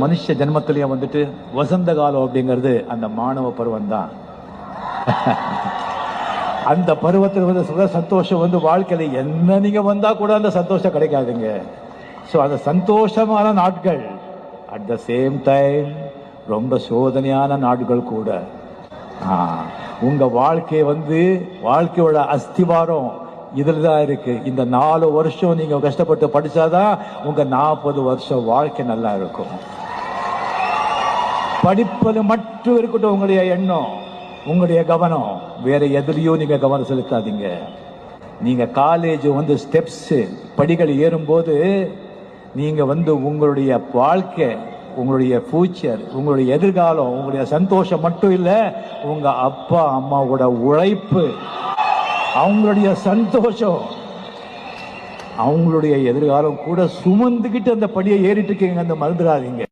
மனுஷ ஜென்மத்திலையும் வந்துட்டு வசந்த காலம் அப்படிங்கிறது அந்த மாணவ பருவம் தான். அந்த பருவத்தில் வந்து சுக சந்தோஷம் வந்து வாழ்க்கையில் என்ன நீங்க வந்தா கூட அந்த சந்தோஷம் கிடைக்காதுங்க. ஸோ அந்த சந்தோஷமான நாட்கள். அட் த சேம் டைம் ரொம்ப சோதனையான நாட்கள் கூட. உங்கள் உங்க வாழ்க்கை வந்து வாழ்க்கையோட அஸ்திவாரம் இதில் தான் இருக்கு. இந்த நாலு வருஷம் நீங்க கஷ்டப்பட்டு படிச்சாதான் உங்க நாற்பது வருஷம் வாழ்க்கை நல்லா இருக்கும். படிப்பது மட்டும் இருக்கட்டும் உங்களுடைய எண்ணம் உங்களுடைய கவனம். வேற எதுலயும் நீங்க கவனம் செலுத்தாதீங்க. நீங்க காலேஜ் வந்து ஸ்டெப்ஸ் படிகள் ஏறும்போது நீங்க வந்து உங்களுடைய வாழ்க்கை உங்களுடைய ஃபியூச்சர் உங்களுடைய எதிர்காலம் உங்களுடைய சந்தோஷம் மட்டும் இல்லை உங்க அப்பா அம்மாவோட உழைப்பு அவங்களுடைய சந்தோஷம். அவங்களுடைய எதிர்காலம் கூட சுமந்துக்கிட்டு அந்த படியை ஏறிட்டு இருக்கீங்க அந்த மறந்துடாதீங்க.